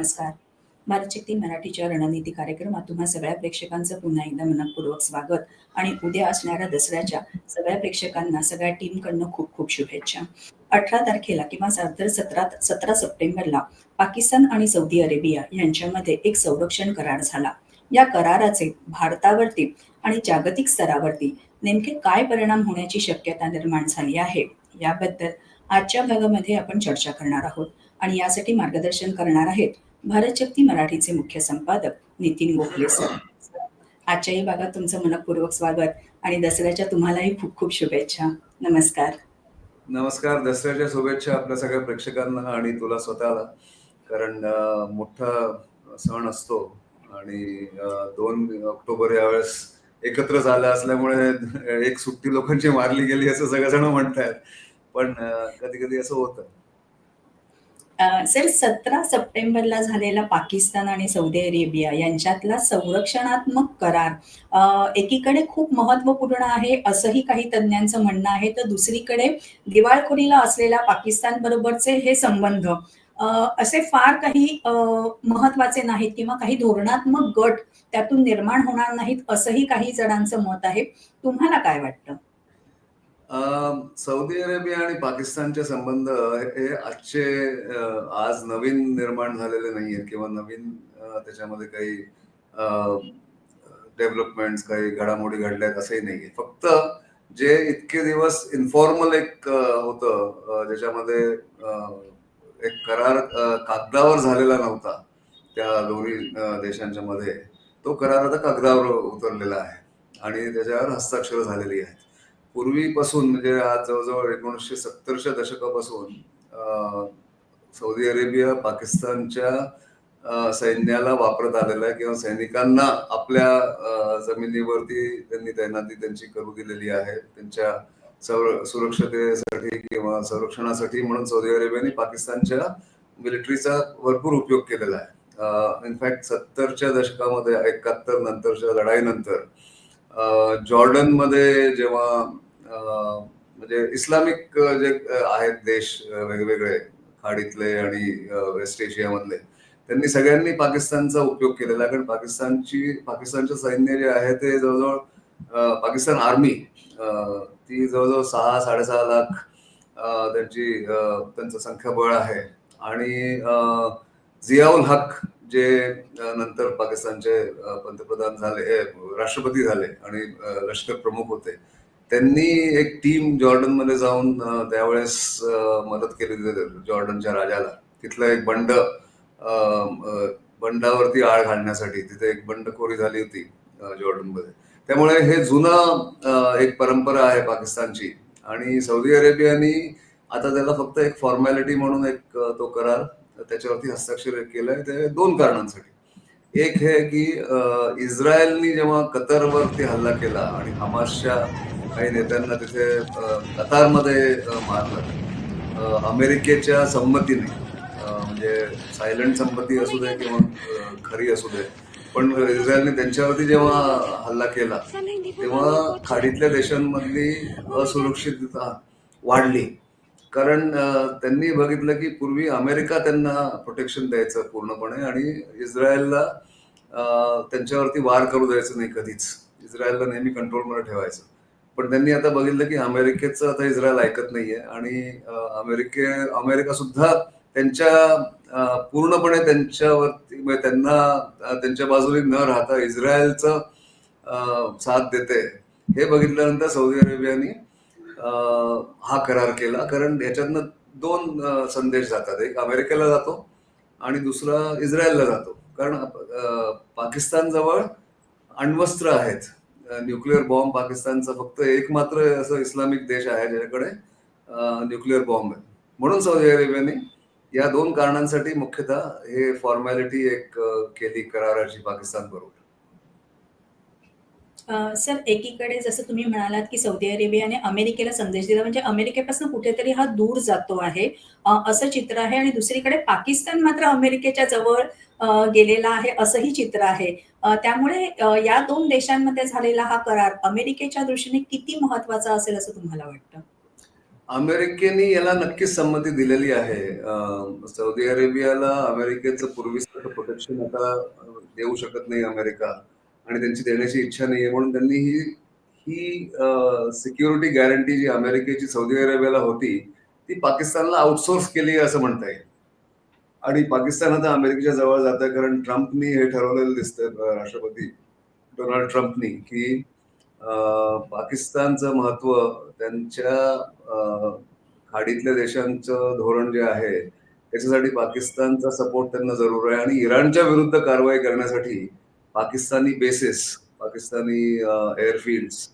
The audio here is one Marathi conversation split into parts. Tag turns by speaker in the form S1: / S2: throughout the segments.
S1: नमस्कार. भारतशक्ती मराठीच्या रणनीती कार्यक्रमात तुम्हा सगळ्या प्रेक्षकांचं पुन्हा एकदा मनपूर्वक स्वागत आणि उद्या असणाऱ्या दसऱ्याच्या सगळ्या प्रेक्षकांना सगळ्या टीमकडनं खूप खूप शुभेच्छा. 18 तारखेला किंवा साधारण 17 17 सप्टेंबरला पाकिस्तान आणि सौदी अरेबिया यांच्यामध्ये एक संरक्षण करार झाला. या कराराचे भारतावरती आणि जागतिक स्तरावरती नेमके काय परिणाम होण्याची शक्यता निर्माण झाली आहे, याबद्दल आजच्या भागामध्ये आपण चर्चा करणार आहोत आणि यासाठी मार्गदर्शन करणार आहेत भारतशक्ती मराठीचे मुख्य संपादक नितीन गोखले सर. आजच्याही भागात तुमचं मनपूर्वक स्वागत आणि दसऱ्याच्या तुम्हालाही खूप खूप शुभेच्छा. नमस्कार.
S2: नमस्कार. दसऱ्याच्या शुभेच्छा आपल्या सगळ्या प्रेक्षकांना आणि तुला स्वतःला. कारण मोठा सण असतो आणि दोन ऑक्टोबर यावेळेस एकत्र झालं असल्यामुळे एक सुट्टी लोकांची मारली गेली असं सगळेजण म्हणतायत. पण कधी-कधी असं होतं.
S1: सर 17 सप्टेंबरला झालेला पाकिस्तान आणि सौदी अरेबिया यांच्यातला संरक्षणात्मक करार एकीकडे खूप महत्त्वपूर्ण आहे असंही काही तज्ञांचं म्हणणं आहे, तर दुसरीकडे दिवाळखोरीला असलेल्या पाकिस्तान बरोबरचे हे संबंध अ, असे फार काही अ, नाहीत किंवा काही धोरणात्मक गट त्यातून निर्माण होणार नाहीत, असंही काही जणांचं मत आहे. तुम्हाला काय वाटतं?
S2: सौदी अरेबिया आणि पाकिस्तानचे संबंध हे आजचे आज नवीन निर्माण झालेले नाहीयेत किंवा नवीन त्याच्यामध्ये काही डेव्हलपमेंट डेव्हलपमेंट्स काही घडामोडी घडल्या आहेत असंही नाहीये. फक्त जे इतके दिवस इन्फॉर्मल एक होत होतं ज्याच्यामध्ये एक करार कागदावर झालेला नव्हता त्या दोन्ही देशांच्या मध्ये. तो करार आता कागदावर उतरलेला आहे आणि त्याच्यावर हस्ताक्षर झालेली आहेत. पूर्वीपासून म्हणजे आज जवळ-जवळ 1970च्या दशकापासून सौदी अरेबिया पाकिस्तानच्या सैन्याला वापरत आलेला आहे किंवा सैनिकांना आपल्या जमिनीवरती त्यांनी तैनाती त्यांची करू दिलेली आहे. त्यांच्या संर सुरक्षतेसाठी किंवा संरक्षणासाठी म्हणून सौदी अरेबियाने पाकिस्तानच्या मिलिटरीचा भरपूर उपयोग केलेला आहे. इनफॅक्ट 70च्या दशकामध्ये 71 नंतरच्या लढाईनंतर जॉर्डनमध्ये जेव्हा म्हणजे इस्लामिक जे आहेत देश वेगवेगळे खाडीतले आणि वेस्ट एशियामधले, त्यांनी सगळ्यांनी पाकिस्तानचा उपयोग केलेला कारण पाकिस्तानची पाकिस्तानचं सैन्य जे आहे ते जवळजवळ पाकिस्तान आर्मी ती जवळजवळ सहा साडेसहा लाख त्यांची त्यांचं संख्याबळ आहे. आणि जियाउल हक जे नंतर पाकिस्तानचे पंतप्रधान झाले राष्ट्रपती झाले आणि लष्कर प्रमुख होते. त्यांनी एक टीम जॉर्डनमध्ये जाऊन त्यावेळेस मदत केली जॉर्डनच्या राजाला. तिथलं एक बंड बंडावरती आळ घालण्यासाठी तिथे एक बंडखोरी झाली होती जॉर्डनमध्ये. त्यामुळे हे जुनं एक परंपरा आहे पाकिस्तानची आणि सौदी अरेबियानी आता त्याला फक्त एक फॉर्मॅलिटी म्हणून एक तो करार त्याच्यावरती हस्ताक्षर केलंय ते दोन कारणांसाठी. एक हे की इस्रायलनी जेव्हा कतारवरती हल्ला केला आणि हमासच्या काही नेत्यांना तिथे कतारमध्ये मारलं. अमेरिकेच्या संमतीने म्हणजे सायलंट संमती असू दे किंवा खरी असू दे. पण इस्रायलने त्यांच्यावरती जेव्हा हल्ला केला, तेव्हा खाडीतल्या देशांमधली असुरक्षितता वाढली. कारण त्यांनी बघितलं की पूर्वी अमेरिका त्यांना प्रोटेक्शन द्यायचं पूर्णपणे आणि इस्रायलला त्यांच्यावरती वार करू द्यायचं नाही कधीच. इस्रायलला नेहमी कंट्रोलमध्ये ठेवायचं. पण त्यांनी आता बघितलं की अमेरिकेचं आता इस्रायल ऐकत नाहीये आणि अमेरिके अमेरिका सुद्धा त्यांच्या पूर्णपणे त्यांच्यावरती म्हणजे त्यांना त्यांच्या बाजूने न राहता इस्रायलचं साथ देते. हे बघितल्यानंतर सौदी अरेबियानी हा करार केला. कारण याच्यातनं दोन संदेश जातात. एक अमेरिकेला जातो आणि दुसरा इस्रायलला जातो. कारण पाकिस्तानजवळ अण्वस्त्र आहेत. न्यूक्लिअर बॉम्ब पाकिस्तानचा फक्त एक मात्र असं इस्लामिक देश आहे ज्याच्याकडे न्यूक्लिअर बॉम्ब आहे. म्हणून सौदी अरेबियाने या दोन कारणांसाठी मुख्यतः हे फॉर्मॅलिटी एक केली कराराची पाकिस्तान
S1: बरोबर सर एकीकडे जसं तुम्ही म्हणालात, की सौदी अरेबियाने अमेरिकेला संदेश दिला म्हणजे अमेरिकेपासून कुठेतरी हा दूर जातो आहे, असं चित्र आहे आणि दुसरीकडे पाकिस्तान मात्र अमेरिकेच्या जवळ गेलेला आहे असंही चित्र आहे. त्यामुळे या दोन देशांमध्ये झालेला हा करार अमेरिकेच्या दृष्टीने किती महत्त्वाचा असेल असं तुम्हाला वाटतं?
S2: अमेरिकेने याला नक्कीच संमती दिलेली आहे सौदी अरेबियाला अमेरिकेचं पूर्वीसारखं प्रोटेक्शन आता देऊ शकत नाही अमेरिका आणि त्यांची देण्याची इच्छा नाहीये. म्हणून त्यांनी ही ही सिक्युरिटी गॅरंटी जी अमेरिकेची सौदी अरेबियाला होती ती पाकिस्तानला आउटसोर्स केली आहे असं म्हणता येईल. आणि पाकिस्तान आता अमेरिकेच्या जवळ जात आहे कारण ट्रम्पनी हे ठरवलेलं दिसतं राष्ट्रपती डोनाल्ड ट्रम्पनी की पाकिस्तानचं महत्त्व त्यांच्या खाडीतल्या देशांचं धोरण जे आहे त्याच्यासाठी पाकिस्तानचा सपोर्ट त्यांना जरूर आहे. आणि इराणच्या विरुद्ध कारवाई करण्यासाठी पाकिस्तानी बेसेस पाकिस्तानी एअरफील्ड्स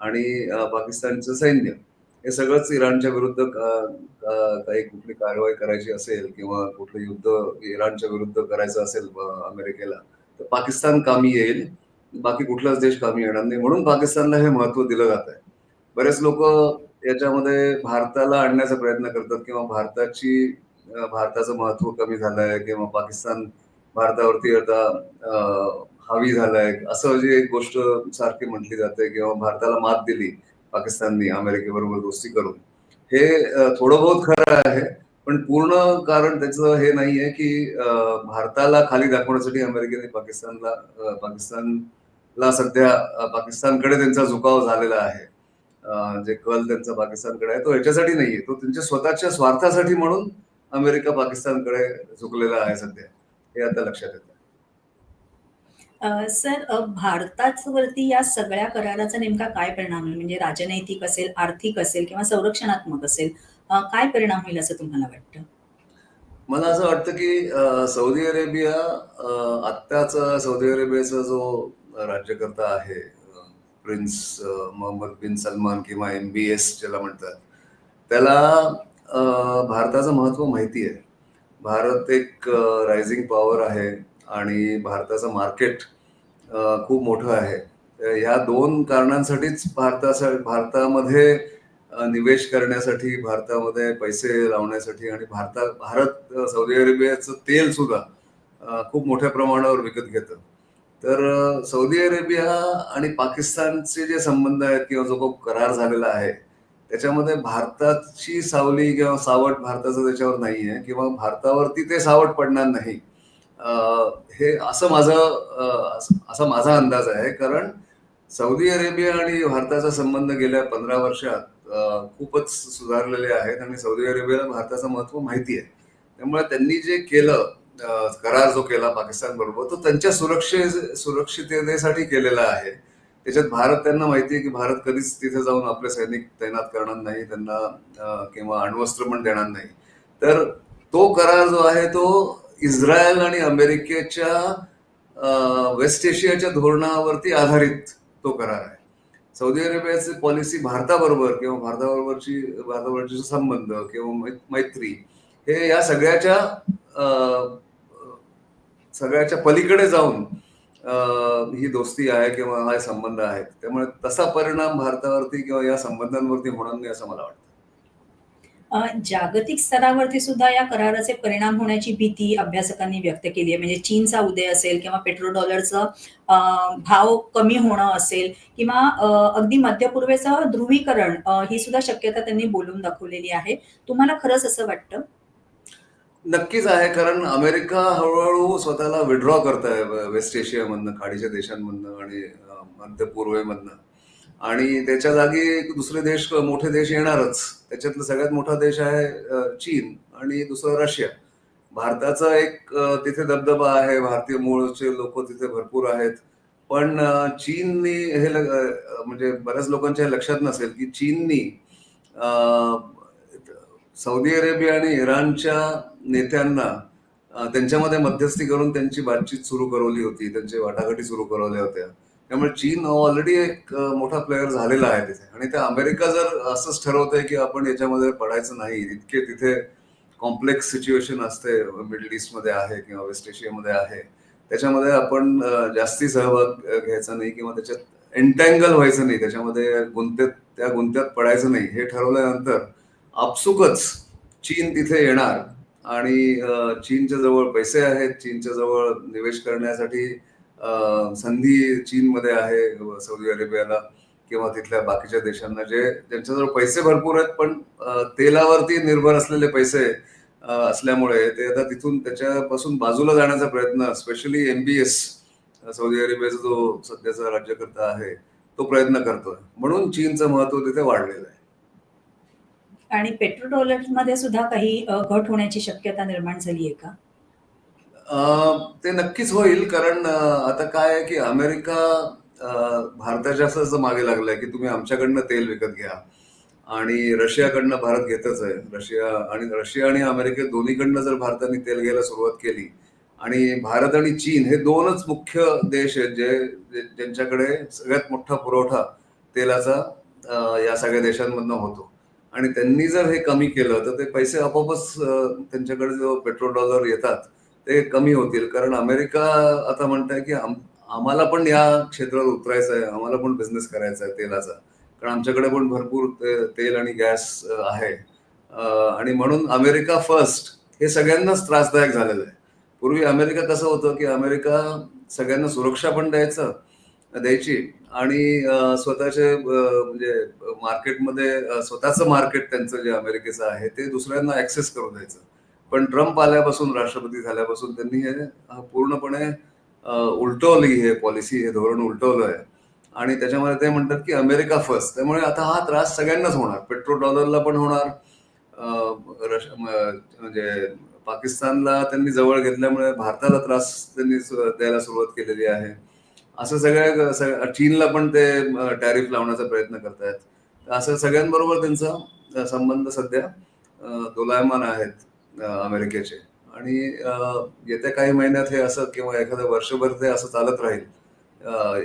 S2: आणि पाकिस्तानचं सैन्य हे सगळंच इराणच्या विरुद्ध काही कुठली कारवाई करायची असेल किंवा कुठलं युद्ध इराणच्या विरुद्ध करायचं असेल अमेरिकेला तर पाकिस्तान कामी येईल. बाकी कुठलाच देश कामी येणार नाही. म्हणून पाकिस्तानला हे महत्त्व दिलं जात आहे. बरेच लोक याच्यामध्ये भारताला आणण्याचा प्रयत्न करतात किंवा भारताची भारताचं महत्त्व कमी झालंय किंवा पाकिस्तान भारतावरती आता हावी झालाय. असं जी एक गोष्ट सारखी म्हटली जाते किंवा भारताला मात दिली पाकिस्ताननी अमेरिकेबरोबर दोस्ती करून. हे थोडं बहुत खरं आहे पण पूर्ण कारण त्याचं हे नाही आहे की भारताला खाली दाखवण्यासाठी अमेरिकेने पाकिस्तानला पाकिस्तानला सध्या पाकिस्तानकडे त्यांचा झुकाव झालेला आहे. जे कल त्यांचा पाकिस्तानकडे आहे तो याच्यासाठी नाहीये. तो त्यांच्या स्वतःच्या स्वार्थासाठी म्हणून अमेरिका पाकिस्तानकडे झुकलेला आहे सध्या. हे आता लक्षात येतं.
S1: सर भारताचवरती या सगळ्या कराराचा नेमका काय परिणाम होईल? म्हणजे राजनैतिक असेल आर्थिक असेल किंवा संरक्षणात्मक असेल काय परिणाम होईल असं तुम्हाला वाटतं?
S2: मला असं वाटतं की सौदी अरेबिया आत्ताच आत्ताचा सौदी अरेबियाचा जो राज्यकर्ता आहे प्रिन्स मोहम्मद बिन सलमान किंवा एम बी एस ज्याला म्हणतात त्याला भारताचं महत्त्व माहिती आहे. भारत एक रायझिंग पॉवर आहे आणि भारताचं मार्केट खूप मोठं आहे. तर ह्या दोन कारणांसाठीच भारतासा भारतामध्ये निवेश करण्यासाठी भारतामध्ये पैसे लावण्यासाठी आणि भारता भारत सौदी अरेबियाचं तेल सुद्धा खूप मोठ्या प्रमाणावर विकत घेतं. तर सौदी अरेबिया आणि पाकिस्तानचे जे संबंध आहेत किंवा जो काही करार झालेला आहे त्याच्यामध्ये भारताची सावली किंवा सावट भारताचं त्याच्यावर नाही आहे किंवा भारतावरती ते सावट पडणार नाही. हे असं माझं असा माझा अंदाज आहे. कारण सौदी अरेबिया आणि भारताचा संबंध गेल्या पंधरा वर्षात खूपच सुधारलेले आहेत आणि सौदी अरेबियाला भारताचं महत्त्व माहिती आहे. त्यामुळे त्यांनी जे केलं करार जो केला पाकिस्तान बरोबर तो त्यांच्या सुरक्षे सुरक्षिततेसाठी केलेला आहे. त्याच्यात भारत त्यांना माहिती आहे की भारत कधीच तिथे जाऊन आपले सैनिक तैनात करणार नाही त्यांना किंवा अण्वस्त्र पण देणार नाही. तर तो करार जो आहे तो इस्रायल आणि अमेरिकेच्या वेस्ट एशियाच्या धोरणावरती आधारित तो करार आहे. सौदी अरेबियाची पॉलिसी भारताबरोबर किंवा भारताबरोबरची भारताबरोबरचे संबंध किंवा मै- मैत्री हे या सगळ्याच्या सगळ्याच्या पलीकडे जाऊन ही दोस्ती आहे किंवा हा संबंध आहेत. त्यामुळे तसा परिणाम भारतावरती किंवा या संबंधांवरती होणार नाही असं मला वाटतं.
S1: जागतिक स्तरावरती सुद्धा या कराराचे परिणाम होण्याची भीती अभ्यासकांनी व्यक्त केली आहे. म्हणजे चीनचा उदय असेल किंवा पेट्रोल डॉलरचं भाव कमी होणं असेल किंवा अगदी मध्यपूर्वेचं ध्रुवीकरण ही सुद्धा शक्यता त्यांनी बोलून दाखवलेली आहे. तुम्हाला खरंच असं वाटतं?
S2: नक्कीच आहे कारण अमेरिका हळूहळू स्वतःला विड्रॉ करत आहे वेस्ट एशियामधनं खाडीच्या देशांमधनं आणि मध्य पूर्वेमधनं आणि त्याच्या जागी दुसरे देश मोठे देश येणारच. त्याच्यातला सगळ्यात मोठा देश आहे चीन आणि दुसरा रशिया. भारताचा एक तिथे दबदबा आहे भारतीय मूळचे लोक तिथे भरपूर आहेत. पण चीननी हे ल- म्हणजे बऱ्याच लोकांच्या लक्षात नसेल की चीननी सौदी अरेबिया आणि इराणच्या नेत्यांना त्यांच्यामध्ये मध्यस्थी करून त्यांची बातचीत सुरू करवली होती. त्यांची वाटाघाटी सुरू करवल्या होत्या. त्यामुळे चीन ऑलरेडी एक मोठा प्लेअर झालेला आहे तिथे. आणि त्या अमेरिका जर असंच ठरवतंय की आपण याच्यामध्ये पडायचं नाही इतके तिथे कॉम्प्लेक्स सिच्युएशन असते मिडल ईस्टमध्ये आहे किंवा वेस्ट एशियामध्ये आहे त्याच्यामध्ये आपण जास्ती सहभाग घ्यायचा नाही किंवा त्याच्यात एन्टँगल व्हायचं नाही त्याच्यामध्ये गुंत्यात त्या गुंत्यात पडायचं नाही. हे ठरवल्यानंतर आपसुकच चीन तिथे येणार. आणि चीनच्या जवळ पैसे आहेत चीनच्या जवळ निवेश करण्यासाठी संधी चीनमध्ये आहे सौदी अरेबियाला किंवा तिथल्या बाकीच्या देशांना जे ज्यांच्याजवळ पैसे भरपूर आहेत पण तेलावरती निर्भर असलेले पैसे असल्यामुळे ते आता तिथून त्याच्यापासून बाजूला जाण्याचा प्रयत्न स्पेशली एमबीएस सौदी अरेबियाचा जो सध्याचा राज्यकर्ता आहे तो प्रयत्न करतोय. म्हणून चीनचं महत्त्व तिथे वाढलेलं आहे.
S1: आणि पेट्रोलमध्ये सुद्धा काही घट होण्याची शक्यता निर्माण झाली आहे का?
S2: ते नक्कीच होईल कारण आता काय आहे की अमेरिका भारताच्या असं मागे लागलंय की तुम्ही आमच्याकडनं तेल विकत घ्या. आणि रशियाकडनं भारत घेतच आहे. रशिया आणि रशिया आणि अमेरिके दोन्हीकडनं जर भारताने तेल घ्यायला सुरुवात केली आणि भारत आणि चीन हे दोनच मुख्य देश आहेत जे ज्यांच्याकडे सगळ्यात मोठा पुरवठा तेलाचा या सगळ्या देशांमधनं होतो. आणि त्यांनी जर हे कमी केलं तर ते पैसे आपोआपच त्यांच्याकडे जो पेट्रोल डॉलर येतात ते कमी होतील. कारण अमेरिका आता म्हणताय की आम्हाला पण या क्षेत्रात उतरायचं आहे आम्हाला पण बिझनेस करायचा आहे तेलाचा. कारण आमच्याकडे पण भरपूर तेल आणि गॅस आहे. आणि म्हणून अमेरिका फर्स्ट हे सगळ्यांनाच त्रासदायक झालेलं आहे. पूर्वी अमेरिका कसं होतं की अमेरिका सगळ्यांना सुरक्षा पण द्यायचं द्यायची आणि स्वतःचे म्हणजे मार्केटमध्ये स्वतःचं मार्केट त्यांचं जे अमेरिकेचं आहे ते दुसऱ्यांना ऍक्सेस करू द्यायचं. पण ट्रम्प आल्यापासून राष्ट्रपती झाल्यापासून त्यांनी हे पूर्णपणे उलटवली हे पॉलिसी हे धोरण उलटवलं आहे आणि त्याच्यामध्ये ते म्हणतात की अमेरिका फर्स्ट त्यामुळे आता हा त्रास सगळ्यांनाच होणार. पेट्रोल डॉलरला पण होणार. रश- म्हणजे पाकिस्तानला त्यांनी जवळ घेतल्यामुळे भारताला त्रास त्यांनी द्यायला सुरुवात केलेली आहे. असं सगळ्या सगळ्या चीनला पण ते टॅरिफ लावण्याचा प्रयत्न करतायत. तर असं सगळ्यांबरोबर त्यांचा संबंध सध्या दोलायमान आहेत. अमेरिकेचे. आणि येत्या काही महिन्यात हे असं किंवा एखादं वर्षभर ते असं चालत राहील.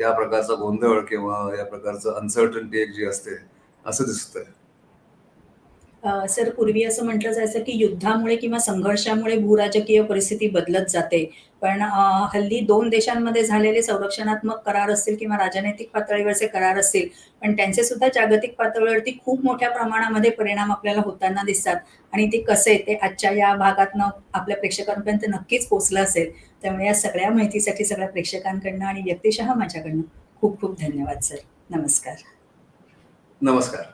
S2: या प्रकारचा गोंधळ किंवा या प्रकारचं अनसर्टन्टी एक जी असते असं दिसतंय.
S1: सर पूर्वी असं म्हटलं जायचं की युद्धामुळे किंवा संघर्षामुळे भूराजकीय परिस्थिती बदलत जाते. पण हल्ली दोन देशांमध्ये झालेले संरक्षणात्मक करार असतील किंवा राजनैतिक पातळीवरचे करार असतील पण त्यांचे सुद्धा जागतिक पातळीवरती खूप मोठ्या प्रमाणामध्ये परिणाम आपल्याला होताना दिसतात. आणि ते कसे ते आजच्या या भागातनं आपल्या प्रेक्षकांपर्यंत नक्कीच पोचलं असेल. त्यामुळे या सगळ्या माहितीसाठी सगळ्या प्रेक्षकांकडनं आणि व्यक्तिशः माझ्याकडनं खूप खूप धन्यवाद सर. नमस्कार.
S2: नमस्कार.